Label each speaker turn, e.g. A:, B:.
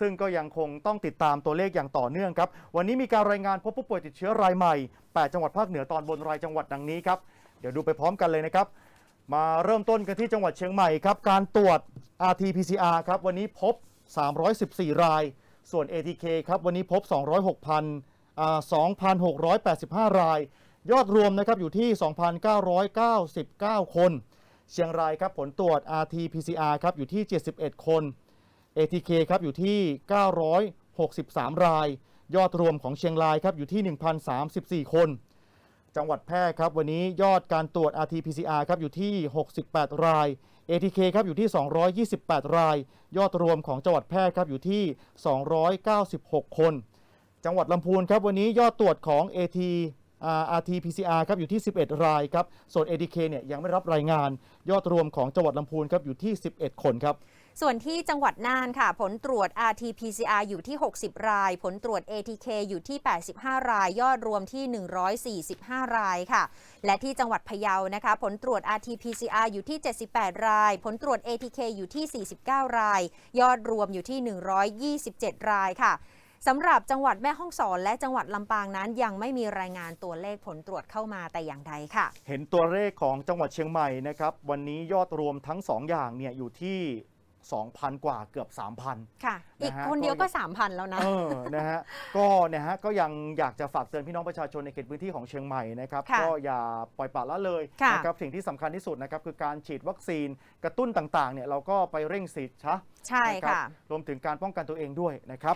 A: ซึ่งก็ยังคงต้องติดตามตัวเลขอย่างต่อเนื่องครับ วันนี้มีการรายงานพบผู้ป่วยติดเชื้อรายใหม่ 8 จังหวัดภาคเหนือตอนบนรายจังหวัดดังนี้ครับ เดี๋ยวดูไปพร้อมกันเลยนะครับ มาเริ่มต้นกันที่จังหวัดเชียงใหม่ครับ การตรวจ RT-PCR ครับ วันนี้พบ 314 ราย ส่วน ATK ครับ วันนี้พบ 206,000อ่า2,685 ราย ยอดรวมนะครับอยู่ที่ 2,999 คน เชียงรายครับผลตรวจ RT-PCR ครับอยู่ที่ 71 คน ATK ครับอยู่ที่ 963 ราย ยอดรวมของเชียงรายครับอยู่ที่ 1,034 คน จังหวัดแพร่ครับวันนี้ยอดการตรวจ RT-PCR ครับอยู่ที่ 68 ราย ATK ครับอยู่ที่ 228 ราย ยอดรวมของจังหวัดแพร่ครับอยู่ที่ 296 คน จังหวัดลำพูนครับวันนี้ยอดตรวจของ AT อ่า RT-PCR ครับอยู่ที่ 11 รายครับส่วน ATK เนี่ยยังไม่รับรายงาน ยอดรวมของจังหวัดลำพูนครับอยู่ที่ 11 คนครับ
B: ส่วนที่จังหวัดน่านค่ะ ผลตรวจ RT-PCR อยู่ที่ 60 ราย ผลตรวจ ATK อยู่ที่ 85 ราย ยอดรวมที่ 145 รายค่ะ และที่จังหวัดพะเยานะคะ ผลตรวจ RT-PCR อยู่ที่ 78 ราย ผลตรวจ ATK อยู่ที่ 49 ราย ยอดรวมอยู่ที่ 127 รายค่ะสำหรับจังหวัดแม่ฮ่องสอนและจังหวัดลำปางนั้น ยังไม่มีรายงานตัวเลขผลตรวจเข้ามาแต่อย่างใดค่ะ
A: เห็นตัวเลขของจังหวัดเชียงใหม่นะครับ วันนี้ยอดรวมทั้ง 2 อย่างเนี่ยอยู่ที่ 2,000 กว่าเกือบ 3,000
B: ค่ะ อีก
A: นะฮะ
B: คนเดียว
A: ก็
B: ก็ 3,000 แล้วนะ
A: เออนะฮะ ก็นะฮะก็ยังอยากจะฝากเตือนพี่น้องประชาชนในเขตพื้นที่ของเชียงใหม่นะครับ
B: ค่ะ
A: ก็อย่าปล่อยปละละเลย
B: ค่ะ
A: นะครับสิ่งที่สำคัญที่สุดนะครับคือการฉีดวัคซีนกระตุ้นต่างๆเนี่ยเราก็ไปเร่งฉีดชะ
B: ใช่
A: นรับ
B: ค่ะ
A: รวมถึงการป้องกันตัวเองด้วยนะครับ